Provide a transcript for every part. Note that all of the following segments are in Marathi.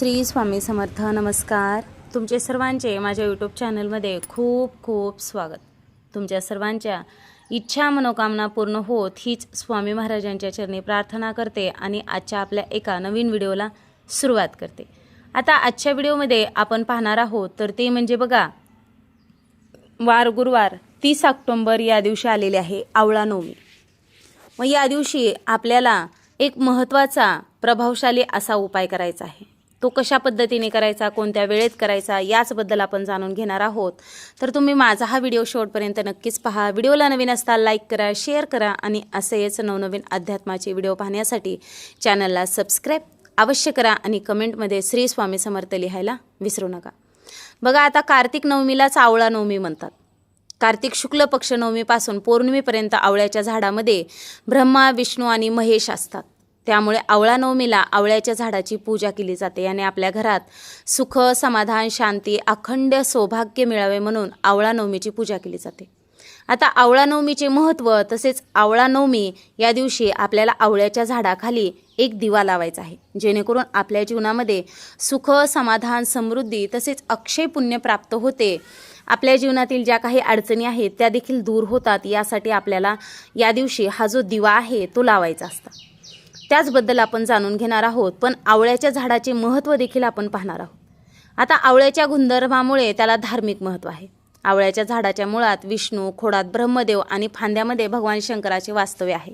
श्री स्वामी समर्थ. नमस्कार. तुमचे सर्वांचे माझ्या यूट्यूब चॅनलमध्ये खूप खूप स्वागत. तुमच्या सर्वांच्या इच्छा मनोकामना पूर्ण होत हीच स्वामी महाराजांच्या चरणी प्रार्थना करते आणि आजच्या आपल्या एका नवीन व्हिडिओला सुरुवात करते. आता आजच्या व्हिडिओमध्ये आपण पाहणार आहोत तर ते म्हणजे बघा वार गुरुवार तीस ऑक्टोंबर या दिवशी आलेले आहे आवळा नवमी. मग या दिवशी आपल्याला एक महत्त्वाचा प्रभावशाली असा उपाय करायचा आहे. तो कशा पद्धतीने करायचा कोणत्या वेळेत करायचा याचबद्दल आपण जाणून घेणार आहोत. तर तुम्ही माझा हा व्हिडिओ शेवटपर्यंत नक्कीच पहा. व्हिडिओला नवीन असता लाईक करा शेअर करा आणि असेच नवनवीन अध्यात्माचे व्हिडिओ पाहण्यासाठी चॅनलला सबस्क्राईब अवश्य करा आणि कमेंटमध्ये श्री स्वामी समर्थ लिहायला विसरू नका. बघा आता कार्तिक नवमीलाच आवळा नवमी म्हणतात. कार्तिक शुक्ल पक्ष नवमीपासून पौर्णिमेपर्यंत आवळ्याच्या झाडामध्ये ब्रह्मा विष्णू आणि महेश असतात. त्यामुळे आवळा नवमीला आवळ्याच्या झाडाची पूजा केली जाते. आणि आपल्या घरात सुख समाधान शांती अखंड सौभाग्य मिळावे म्हणून आवळा नवमीची पूजा केली जाते. आता आवळा नवमीचे महत्त्व तसेच आवळा नवमी या दिवशी आपल्याला आवळ्याच्या झाडाखाली एक दिवा लावायचा आहे. जेणेकरून आपल्या जीवनामध्ये सुख समाधान समृद्धी तसेच अक्षय पुण्य प्राप्त होते. आपल्या जीवनातील ज्या काही अडचणी आहेत त्या देखील दूर होतात. यासाठी आपल्याला या दिवशी हा जो दिवा आहे तो लावायचा असता. त्याचबद्दल आपण जाणून घेणार आहोत पण आवळ्याच्या झाडाचे महत्त्व देखील आपण पाहणार आहोत. आता आवळ्याच्या गुणधर्मामुळे त्याला धार्मिक महत्त्व आहे. आवळ्याच्या झाडाच्या मुळात विष्णू खोडात ब्रह्मदेव आणि फांद्यामध्ये भगवान शंकराचे वास्तव्य आहे.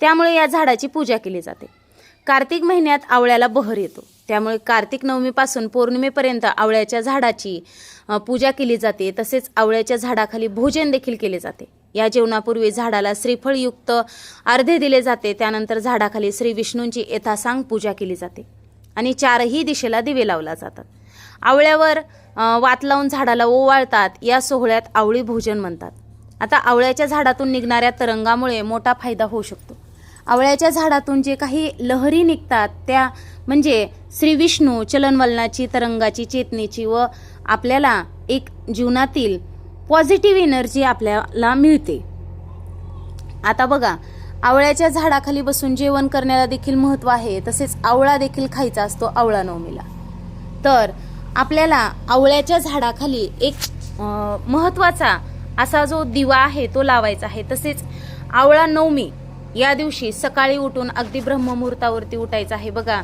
त्यामुळे या झाडाची पूजा केली जाते. कार्तिक महिन्यात आवळ्याला बहर येतो. त्यामुळे कार्तिक नवमीपासून पौर्णिमेपर्यंत आवळ्याच्या झाडाची पूजा केली जाते. तसेच आवळ्याच्या झाडाखाली भोजन देखील केले जाते. या जेवणापूर्वी झाडाला श्रीफळयुक्त अर्धे दिले जाते. त्यानंतर झाडाखाली श्री विष्णूंची यथासांग पूजा केली जाते आणि चारही दिशेला दिवे लावला जातात. आवळ्यावर वात लावून झाडाला ओवाळतात. या सोहळ्यात आवळी भोजन म्हणतात. आता आवळ्याच्या झाडातून निघणाऱ्या तरंगामुळे मोठा फायदा होऊ शकतो. आवळ्याच्या झाडातून जे काही लहरी निघतात त्या म्हणजे श्री विष्णू चलनवलनाची तरंगाची चेतनेची व आपल्याला एक जीवनातील पॉझिटिव्ह एनर्जी आपल्याला मिळते. आता बघा आवळ्याच्या झाडाखाली बसून जेवण करण्याला देखील महत्त्व आहे तसेच आवळा देखील खायचा असतो आवळा नवमीला. तर आपल्याला आवळ्याच्या झाडाखाली एक महत्त्वाचा असा जो दिवा आहे तो लावायचा आहे. तसेच आवळा नवमी या दिवशी सकाळी उठून अगदी ब्रह्ममुहूर्तावरती उठायचं आहे. बघा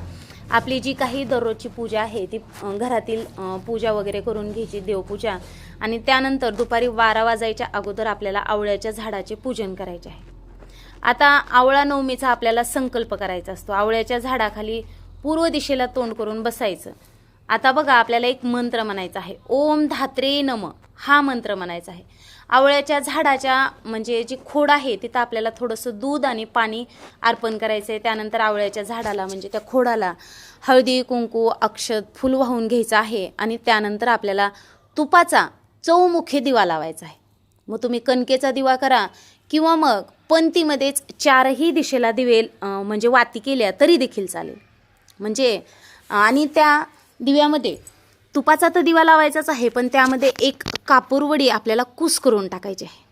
आपली जी काही दररोजची पूजा आहे ती घरातील पूजा वगैरे करून घ्यायची देवपूजा. आणि त्यानंतर दुपारी बारा वाजायच्या अगोदर आपल्याला आवळ्याच्या झाडाचे पूजन करायचे आहे. आता आवळा नवमीचा आपल्याला संकल्प करायचा असतो. आवळ्याच्या झाडाखाली पूर्व दिशेला तोंड करून बसायचं. आता बघा आपल्याला एक मंत्र म्हणायचा आहे. ओम धात्रे नम. हा मंत्र म्हणायचा आहे. आवळ्याच्या झाडाच्या म्हणजे जी खोड आहे तिथं आपल्याला थोडंसं दूध आणि पाणी अर्पण करायचं आहे त्यानंतर आवळ्याच्या झाडाला म्हणजे त्या खोडाला हळदी कुंकू अक्षत फुल वाहून घ्यायचं आहे आणि त्यानंतर आपल्याला तुपाचा चौमुखी दिवा लावायचा आहे. मग तुम्ही कणकेचा दिवा करा किंवा मग पंतीमध्येच चारही दिशेला दिवे म्हणजे वाती केल्या तरी देखील चालेल. म्हणजे आणि त्या दिव्यामध्ये तुपाचा तर दिवा लावायचाच आहे पण त्यामध्ये एक कापूरवडी आपल्याला कूस करून टाकायची आहे.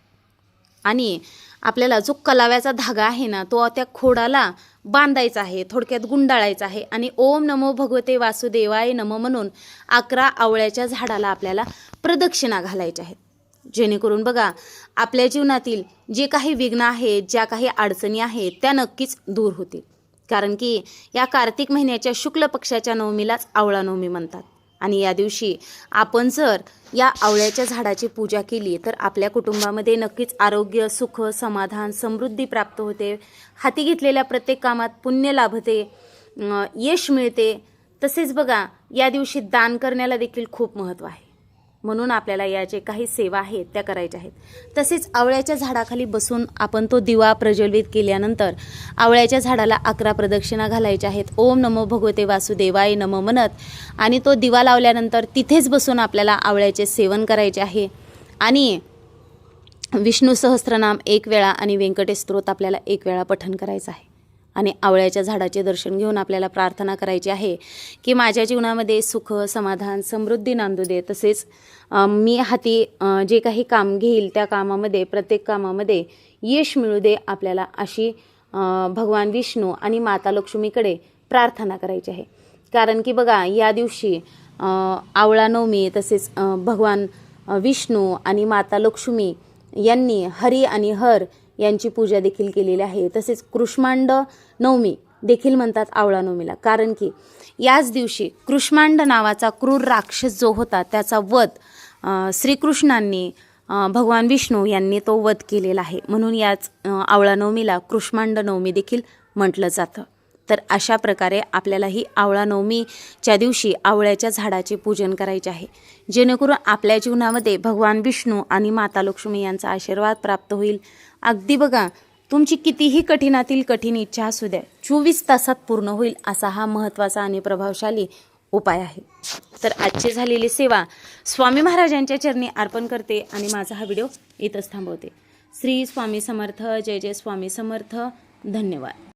आणि आपल्याला जो कलाव्याचा धागा आहे ना तो त्या खोडाला बांधायचा आहे थोडक्यात गुंडाळायचा आहे. आणि ओम नमो भगवते वासुदेवाय नम म्हणून अकरा आवळ्याच्या झाडाला आपल्याला प्रदक्षिणा घालायच्या आहेत. जेणेकरून बघा आपल्या जीवनातील जे काही विघ्न आहेत ज्या काही अडचणी आहेत त्या नक्कीच दूर होतील. कारण की या कार्तिक महिन्याच्या शुक्ल पक्षाच्या नवमीलाच आवळा नवमी म्हणतात. आणि या दिवशी आपण जर या आवळ्याच्या झाडाची पूजा केली तर आपल्या कुटुंबामध्ये नक्कीच आरोग्य सुख समाधान समृद्धी प्राप्त होते. हाती घेतलेल्या प्रत्येक कामात पुण्य लाभते यश मिळते. तसेच बघा या दिवशी दान करण्याला देखील खूप महत्त्व आहे. म्हणून आपल्याला या जे काही सेवा आहेत त्या करायच्या आहेत. तसेच आवळ्याच्या झाडाखाली बसून आपण तो दिवा प्रज्वलित केल्यानंतर आवळ्याच्या झाडाला अकरा प्रदक्षिणा घालायच्या आहेत. ओम नमो भगवते वासुदेवाय नम म्हणत आणि तो दिवा लावल्यानंतर तिथेच बसून आपल्याला आवळ्याचे सेवन करायचे आहे. आणि विष्णू सहस्रनाम एक वेळा आणि व्यंकटेश स्तोत्र आपल्याला एक वेळा पठण करायचं आहे. आणि आवळ्याच्या झाडाचे दर्शन घेऊन आपल्याला प्रार्थना करायची आहे की माझ्या जीवनामध्ये सुख समाधान समृद्धी नांदू दे. तसेच मी हाती जे काही काम घेईल त्या कामामध्ये प्रत्येक कामामध्ये यश मिळू दे आपल्याला अशी भगवान विष्णू आणि माता लक्ष्मीकडे प्रार्थना करायची आहे. कारण की बघा या दिवशी आवळा नवमी तसेच भगवान विष्णू आणि माता लक्ष्मी यांनी हरी आणि हर यांची पूजा देखील केलेली आहे. तसेच कृष्मांड नवमी देखील म्हणतात आवळा नवमीला. कारण की याच दिवशी कृष्मांड नावाचा क्रूर राक्षस जो होता त्याचा वध श्रीकृष्णांनी भगवान विष्णू यांनी तो वध केलेला आहे. म्हणून याच आवळा नवमीला कृष्मांड नवमी देखील म्हटलं जातं. तर अशा प्रकारे आपल्याला ही आवळा नवमीच्या दिवशी आवळ्याच्या झाडाचे पूजन करायचे आहे. जेणेकरून आपल्या जीवनामध्ये भगवान विष्णू आणि माता लक्ष्मी यांचा आशीर्वाद प्राप्त होईल. अगदी बघा तुमची कितीही कठीणातील कठीण इच्छा असू द्या चोवीस तासात पूर्ण होईल असा हा महत्त्वाचा आणि प्रभावशाली उपाय आहे. तर आजची झालेली सेवा स्वामी महाराजांच्या चरणी अर्पण करते आणि माझा हा व्हिडिओ इथंच थांबवते. श्री स्वामी समर्थ जय जय स्वामी समर्थ. धन्यवाद.